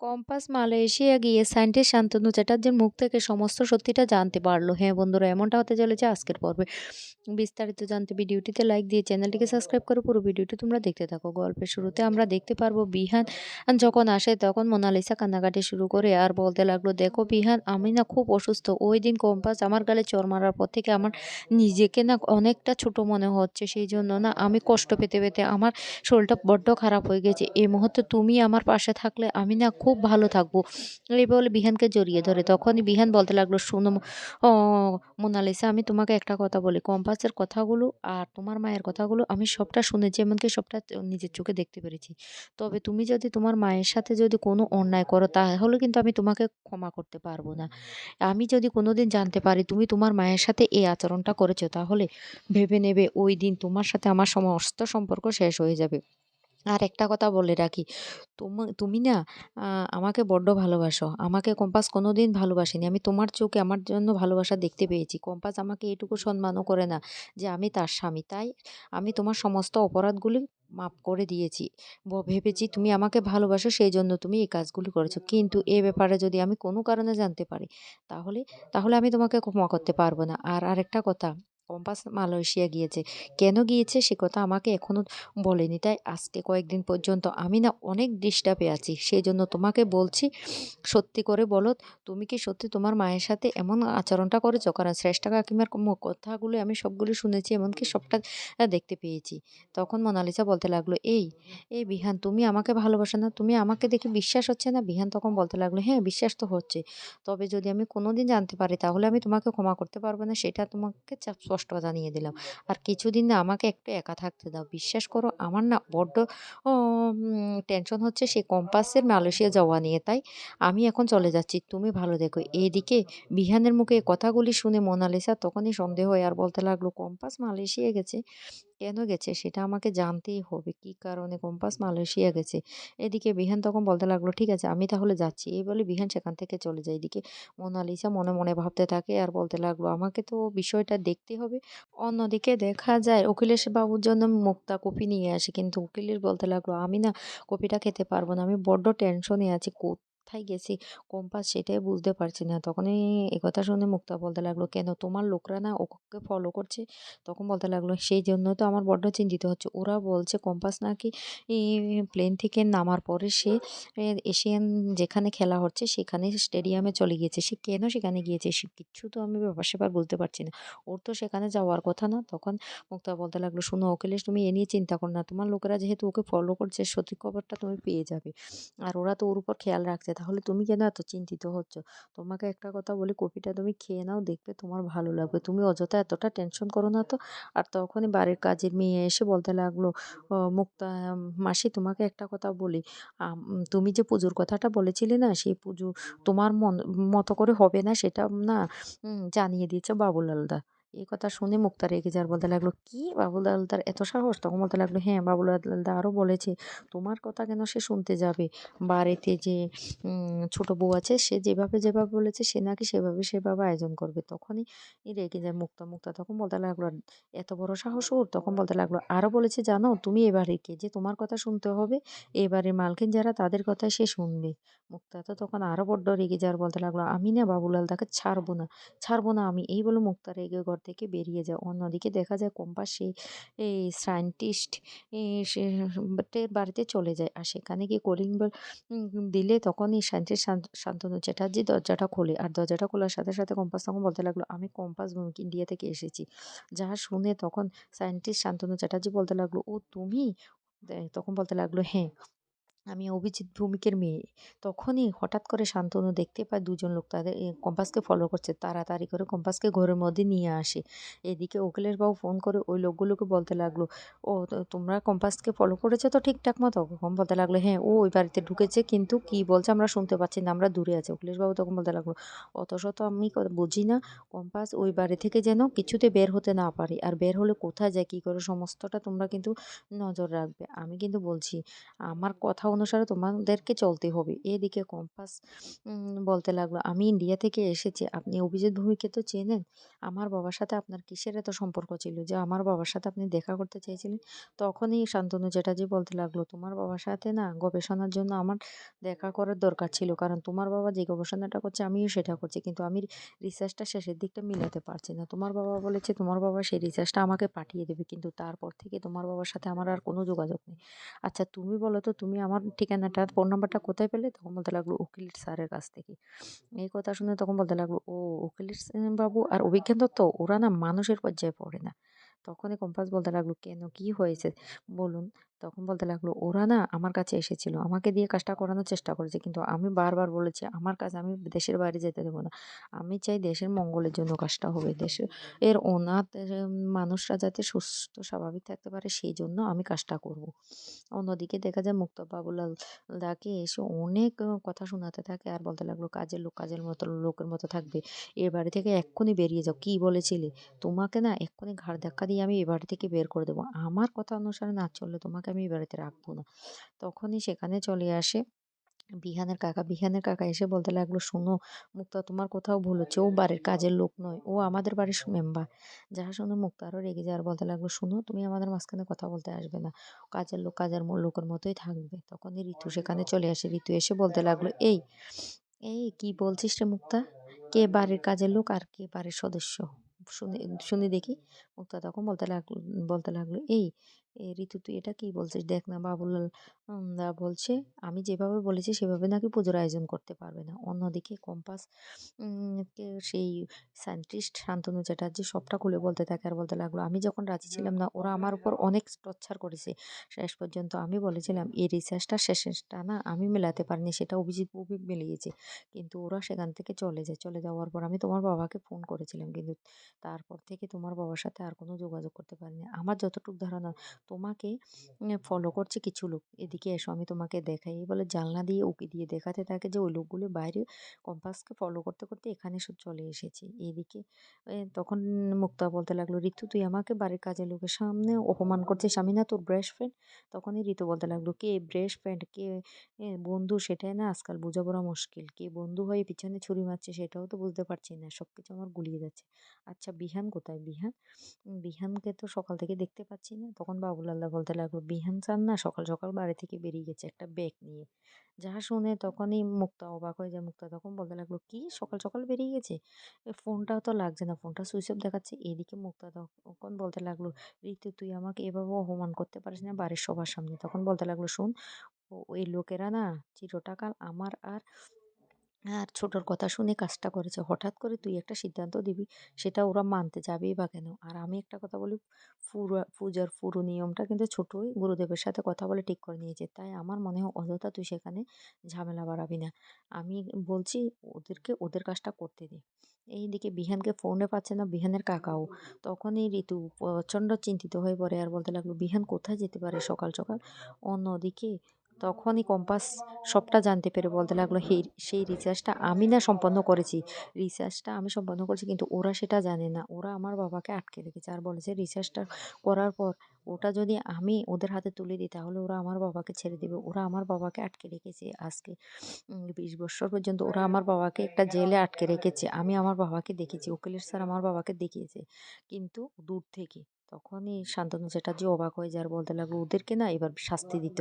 Compass Malaysia গিয়ে scientist Shantanu চ্যাটার্জির মুখ থেকে সমস্ত সত্যিটা জানতে পারল। হ্যাঁ বন্ধুরা, এমনটা হতে চলেছে আজকের পর্বে। বিস্তারিত জানতে ভিডিওটিতে লাইক দিয়ে চ্যানেলটিকে সাবস্ক্রাইব করে। পুরো ভিডিওটি তোমরা দেখতে থাকো। গল্পের শুরুতে আমরা দেখতে পারব বিহান যখন আসে তখন মোনালিসা কান্নাকাটি শুরু করে আর বলতে লাগল, দেখো বিহান, আমি না খুব অসুস্থ। ওই দিন কম্পাস আমার গালে চর মারার পর থেকে আমার নিজেকে না অনেকটা ছোট মনে হচ্ছে। সেই জন্য না আমি কষ্ট পেতে পেতে আমার শরীরটা বড্ড খারাপ হয়ে গেছে। এই মুহূর্তে তুমি আমার পাশে থাকলে আমি না খুব ভালো থাকব। এই বলে বিহানকে জড়িয়ে ধরে। তখনই বিহান বলতে লাগল, শুনো, ও, মোনালিসা, আমি তোমাকে একটা কথা বলি। কম্পাসের কথাগুলো আর তোমার মায়ের কথাগুলো আমি সবটা শুনেছি, এমনকি সবটা নিজের চোখে দেখতে পেরেছি। তবে তুমি যদি তোমার মায়ের সাথে যদি কোনো অন্যায় করো, তাহলে কিন্তু আমি তোমাকে ক্ষমা করতে পারব না। আমি যদি কোনোদিন জানতে পারি তুমি তোমার মায়ের সাথে এই আচরণটা করেছ, তাহলে ভেবে নেবে ওই দিন তোমার সাথে আমার সমস্ত সম্পর্ক শেষ হয়ে যাবে। আর একটা কথা বলে রাখি। তুমি তুমি না আমাকে বড্ড ভালোবাসো। আমাকে কম্পাস কোনো দিন ভালোবাসেনি। আমি তোমার চোখে আমার জন্য ভালোবাসা দেখতে পেয়েছি। কম্পাস আমাকে এটুকু সম্মানও করে না যে আমি তার স্বামী। তাই আমি তোমার সমস্ত অপরাধগুলি মাফ করে দিয়েছি। ভেবেছি তুমি আমাকে ভালোবাসো সেই জন্য তুমি এই কাজগুলি করেছ। কিন্তু এ ব্যাপারে যদি আমি কোনো কারণে জানতে পারি, তাহলে তাহলে আমি তোমাকে ক্ষমা করতে পারব না। আর আরেকটা কথা কম্পাস মালয়েশিয়া গিয়েছে। কেন গিয়েছে সে কথা আমাকে এখনও বলেনি। তাই আজকে কয়েকদিন পর্যন্ত আমি না অনেক ডিস্টার্বে আছি। সেই জন্য তোমাকে বলছি, সত্যি করে বলো, তুমি কি সত্যি তোমার মায়ের সাথে এমন আচরণটা করেছ? কারণ শ্রেষ্ঠা কাকিমার কথাগুলো আমি সবগুলো শুনেছি, এমনকি সবটা দেখতে পেয়েছি। তখন মোনালিসা বলতে লাগল, এই এই বিহান, তুমি আমাকে ভালোবাসো না, তুমি আমাকে দেখে বিশ্বাস হচ্ছে না? বিহান তখন বলতে লাগল হ্যাঁ বিশ্বাস তো হচ্ছে। তবে যদি আমি কোনোদিন জানতে পারি, তাহলে আমি তোমাকে ক্ষমা করতে পারব না, সেটা তোমাকে স্পষ্ট জানিয়ে দিলাম। আর কিছুদিন না আমাকে একটু একা থাকতে দাও। বিশ্বাস করো আমার না বড্ড টেনশন হচ্ছে সে কম্পাসের মালয়েশিয়া যাওয়া নিয়ে। তাই আমি এখন চলে যাচ্ছি। তুমি ভালো দেখো। এইদিকে বিহানের মুখে কথাগুলি শুনে মোনালিসা তখনই সন্দেহ হয় আর বলতে লাগল কম্পাস মালয়েশিয়া গেছে? কেন গেছে সেটা আমাকে জানতেই হবে। কি কারণে কম্পাস মালয়েশিয়া গেছে? এদিকে বিহান তখন বলতে লাগল, ঠিক আছে, আমি তাহলে যাচ্ছি। এই বলে বিহান সেখান থেকে চলে যায়। এদিকে মোনালিসা মনে মনে ভাবতে থাকে আর বলতে লাগল, আমাকে তো বিষয়টা দেখতে হবে। অন্যদিকে দেখা যায়, অখিলেশ বাবুর জন্য মুক্তা কপি নিয়ে আসে। কিন্তু উকিলের বলতে লাগল, আমি না কপিটা খেতে পারব না। আমি বড্ড টেনশনে আছি। কোথায় গেছি? কম্পাস সেটাই বুঝতে পারছি না। তখনই কথা শুনে মুক্তা বলতে লাগল, কেন তোমার লোকরা না ওকে ফলো করছে? তখন বলতে লাগল, সেই জন্য তো আমার বড্ড চিন্তিত হচ্ছে। ওরা বলছে কম্পাস নাকি প্লেন থেকে নামার পরে সে এশিয়ান যেখানে খেলা হচ্ছে সেখানে স্টেডিয়ামে চলে গিয়েছে। সে কেন সেখানে গিয়েছে? সে কিচ্ছু তো আমি ব্যাপার স্যাপার বুঝতে পারছি না। ওর তো সেখানে যাওয়ার কথা না। তখন মুক্তা বলতে লাগল, শোনো অখিলেশ, তুমি এ নিয়ে চিন্তা করো না। তোমার লোকেরা যেহেতু ওকে ফলো করছে, সঠিক খবরটা তুমি পেয়ে যাবে। আর ওরা তো ওর উপর খেয়াল রাখছে। তাহলে তুমি কেন এত চিন্তিত হচ্ছ? তোমাকে একটা কথা বলি কপিটা তুমি খেয়ে নাও, দেখবে তোমার ভালো লাগবে। তুমি অযথা এতটা টেনশন করো না তো। আর তখনই বাড়ির কাজের মেয়ে এসে বলতে লাগল মুক্তা মাসি তোমাকে একটা কথা বলি। তুমি যে পুজোর কথাটা বলেছিলে না, সেই পুজো তোমার মন, মতো করে হবে না সেটা না জানিয়ে দিয়েছে বাবুলালদা। এই কথা শুনে মুক্তা রেগে যার বলতে লাগল, কি? বাবুল দালদার এত সাহস? তখন বলতে লাগল হ্যাঁ বাবুল দালদা আরও বলেছে, তোমার কথা কেন সে শুনতে যাবে? বাড়িতে যে ছোট বউ আছে, সে যেভাবে যেভাবে বলেছে, সে নাকি সেভাবে সেভাবে আয়োজন করবে। তখনই রেগে যায় মুক্তা মুক্তা তখন বলতে লাগল এত বড় সাহস ওর? তখন বলতে লাগল আরও বলেছে, জানো, তুমি এবারে কে যে তোমার কথা শুনতে হবে এবারে মালকিন যারা, তাদের কথাই সে শুনবে। মুক্তা তো তখন আরও বড্ড রেগে যাওয়ার বলতে লাগল, আমি না বাবুলাল তাকে ছাড়বো না ছাড়বো না আমি। এই বলে মুক্তা রেগে ঘর থেকে বেরিয়ে যায়। অন্যদিকে দেখা যায় কম্পাস সেই এই সায়েন্টিস্ট বাড়িতে চলে যায়। আর সেখানে গিয়ে কলিং বেল দিলে তখনই সায়েন্টিস্ট শান্তনু চ্যাটার্জি দরজাটা খোলে। আর দরজাটা খোলার সাথে সাথে কম্পাস তখন বলতে লাগল, আমি কম্পাস ইন্ডিয়া থেকে এসেছি। যা শুনে তখন সায়েন্টিস্ট শান্তনু চ্যাটার্জি বলতে লাগল, ও তুমি? তখন বলতে লাগল হ্যাঁ। আমি অভিজিৎ ভৌমিকের মেয়ে। তখনই হঠাৎ করে শান্তনু দেখতে পায় দুজন লোক তাদের কম্পাসকে ফলো করছে। তাড়াতাড়ি করে কম্পাসকে ঘরের মধ্যে নিয়ে আসে। এদিকে উকিলের বাবু ফোন করে ওই লোকগুলোকে বলতে লাগল, ও তোমরা কম্পাসকে ফলো করেছ তো ঠিকঠাক মতো? কম বলতে লাগল হ্যাঁ ও ওই বাড়িতে ঢুকেছে কিন্তু কি বলছে আমরা শুনতে পাচ্ছি না, আমরা দূরে আছি। উকিলেশ বাবু তখন বলতে লাগল অত শত আমি বুঝি না, কম্পাস ওই বাড়ি থেকে যেন কিছুতে বের হতে না পারে। আর বের হলে কোথায় যায়, কী করে, সমস্তটা তোমরা কিন্তু নজর রাখবে। আমি কিন্তু বলছি, আমার কথাও অনুসারে তোমাদেরকে চলতে হবে। এদিকে কম্পাস বলতে লাগল, আমি ইন্ডিয়া থেকে এসেছি। আপনি অভিজিৎ ভূমিকে তো চেনেন। আমার বাবার সাথে আপনার কিসের এত সম্পর্ক ছিল? যে আমার বাবার সাথে আপনি দেখা করতে চেয়েছিলেন, তখনই শান্তনু চ্যাটার্জি বলতে লাগল, তোমার বাবার সাথে না গবেষণার জন্য আমার দেখা করার দরকার ছিল। কারণ তোমার বাবা যে গবেষণাটা করছে, আমিও সেটা করছি। কিন্তু আমি রিসার্চটা শেষের দিকটা মিলাতে পারছি না। তোমার বাবা বলেছে, তোমার বাবা সেই রিসার্চটা আমাকে পাঠিয়ে দেবে। কিন্তু তারপর থেকে তোমার বাবার সাথে আমার আর কোনো যোগাযোগ নেই। আচ্ছা তুমি বলো তো, তুমি আমার ঠিকানাটা ফোন নাম্বারটা কোথায় পেলে? তখন বলতে লাগল উকিল স্যারের কাছ থেকে। এই কথা শুনে তখন বলতে লাগল, ও উকিল বাবু আর অভিজ্ঞান দত্ত? ওরা না মানুষের পর্যায়ে পড়ে না। তখনই কম্পাস বলতে লাগল, কেন? কি হয়েছে? বলুন তখন বলতে লাগল, ওরা না আমার কাছে এসেছিল। আমাকে দিয়ে কাজটা করানোর চেষ্টা করেছে। কিন্তু আমি বারবার বলেছি, আমার কাজ আমি দেশের বাইরে যেতে দেবো না। আমি চাই দেশের মঙ্গলের জন্য কাজটা হবে। দেশের এর অনাথ মানুষরা যাতে সুস্থ, স্বাভাবিক থাকতে পারে, সেই জন্য আমি কাজটা করব। অন্যদিকে দেখা যায়, মুক্ত বাবুলাল দাকে এসে অনেক কথা শোনাতে থাকে। আর বলতে লাগল, কাজের লোক, কাজের মতো লোকের মতো থাকবে। এ বাড়ি থেকে এক্ষুনি বেরিয়ে যাও। কি বলেছিলে? তোমাকে না এক্ষুনি ঘাড় ধাক্কা দিয়ে আমি এ বাড়ি থেকে বের করে দেবো। আমার কথা অনুসারে না চললে তোমাকে আমি এ বাড়িতে রাখব না। তখনই সেখানে চলে আসে। বিহানের কাকা বিহানের কাকা এসে বলতে লাগল, শোনো, মুক্তা তোমার কোথাও ভুল হচ্ছে। ও বাড়ির কাজের লোক নয়। ও আমাদের বাড়ির মেম্বার। যাহা শুনে, মুক্তা আরও রেগে যায় আর বলতে লাগল, শোনো, তুমি আমাদের মাঝখানে কথা বলতে আসবে না। কাজের লোক, কাজের লোকের মতোই থাকবে। তখনই ঋতু সেখানে চলে আসে। ঋতু এসে বলতে লাগল, এই এই, কি বলছিস রে মুক্তা? কে বাড়ির কাজের লোক আর কে বাড়ির সদস্য? শুনে শুনে দেখি মুক্তা তখন বলতে লাগল বলতে লাগল, এই এ ঋতু তুই এটা কি বলছিস? দেখ না বাবুলাল বলছে। আমি যেভাবে বলেছি, সেভাবে নাকি পুজোর আয়োজন করতে পারবে না। অন্যদিকে কম্পাস সেই সায়েন্টিস্ট শান্তনু চ্যাটার্জি সবটা খুলে বলতে থাকে আর বলতে লাগল, আমি যখন রাজি ছিলাম না, ওরা আমার উপর অনেক টর্চার করেছে। শেষ পর্যন্ত আমি বলেছিলাম, এই রিসার্চটা শেষেরটা না আমি মেলাতে পারিনি, সেটা অভিজিৎ বুবি মিলিয়েছে। কিন্তু ওরা সেখান থেকে চলে যায়। চলে যাওয়ার পর আমি তোমার বাবাকে ফোন করেছিলাম, কিন্তু তারপর থেকে তোমার বাবার সাথে আর কোনো যোগাযোগ করতে পারিনি। আমার যতটুকু ধারণা, তোমাকে ফলো করছে কিছু লোক। এদিকে এসো, আমি তোমাকে দেখাই। বলে জানলা দিয়ে উকি দিয়ে দেখাতে থাকে যে, ওই লোকগুলো বাইরে কম্পাসকে ফলো করতে করতে এখানে সব চলে এসেছে। এদিকে তখন মুক্তা বলতে লাগল ঋতু তুই আমাকে বাড়ির কাজের লোকের সামনে অপমান করছিস, আমি না তোর ব্রেস্ট ফ্রেন্ড তখনই ঋতু বলতে লাগল, কে ব্রেস্ট ফ্রেন্ড কে বন্ধু? সেটাই না আজকাল বোঝা পড়া মুশকিল। কে বন্ধু হয়ে পিছনে ছুরি মারছে সেটাও তো বুঝতে পারছি না সব কিছু আমার গুলিয়ে যাচ্ছে। আচ্ছা বিহান কোথায়? বিহান? বিহানকে তো সকাল থেকে দেখতে পাচ্ছি না। তখন বাবুলাল্লাহ বলতে লাগল, বিহান চান না সকাল সকাল বাড়ি থেকে বেরিয়ে গেছে একটা ব্যাগ নিয়ে। যা শুনে তখনই মুক্তা অবাক হয়ে যায়। মুক্তা তখন বলতে লাগল, কি? সকাল সকাল বেরিয়ে গেছে? ফোনটাও তো লাগছে না। ফোনটা সুইচ অফ দেখাচ্ছে। এদিকে মুক্তা তখন বলতে লাগল, ঋতু, তুই আমাকে এভাবে অপমান করতে পারিস না বাড়ির সবার সামনে? তখন বলতে লাগল, শোন ওই লোকেরা না চিরটাকাল আমার আর আর ছোটর কথা শুনে কাজটা করেছে। হঠাৎ করে তুই একটা সিদ্ধান্ত দিবি, সেটা ওরা মানতে যাবেই বা কেন? আর আমি একটা কথা বলি, পুরো, পূজার পুরো নিয়মটা কিন্তু ছোটই। গুরুদেবের সাথে কথা বলে ঠিক করে নিয়েছে। তাই আমার মনে হয় অযথা তুই সেখানে ঝামেলা বাড়াবি না। আমি বলছি, ওদেরকে, ওদের কাজটা করতে দে। এইদিকে বিহানকে ফোনে পাচ্ছে না, বিহানের কাকাও। তখনই ঋতু প্রচণ্ড চিন্তিত হয়ে পড়ে আর বলতে লাগল, বিহান কোথায় যেতে পারে সকাল সকাল? অন্যদিকে তখনই কম্পাস সবটা জানতে পেরে বলতে লাগল হে সেই রিচার্জটা আমি না সম্পন্ন করেছি। রিচার্জটা আমি সম্পন্ন করেছি, কিন্তু ওরা সেটা জানে না। ওরা আমার বাবাকে আটকে রেখেছে আর বলেছে, রিচার্জটা করার পর ওটা যদি আমি ওদের হাতে তুলে দিই, তাহলে ওরা আমার বাবাকে ছেড়ে দেবে। ওরা আমার বাবাকে আটকে রেখেছে আজকে বিশ বছর পর্যন্ত। ওরা আমার বাবাকে একটা জেলে আটকে রেখেছে। আমি আমার বাবাকে দেখেছি, উকিলের স্যার আমার বাবাকে দেখিয়েছে। কিন্তু দূর থেকে তখনই শান্তনু চ্যাটার্জি অবাক হয়ে যায় আর বলতে লাগল, ওদেরকে না এবার শাস্তি দিতে।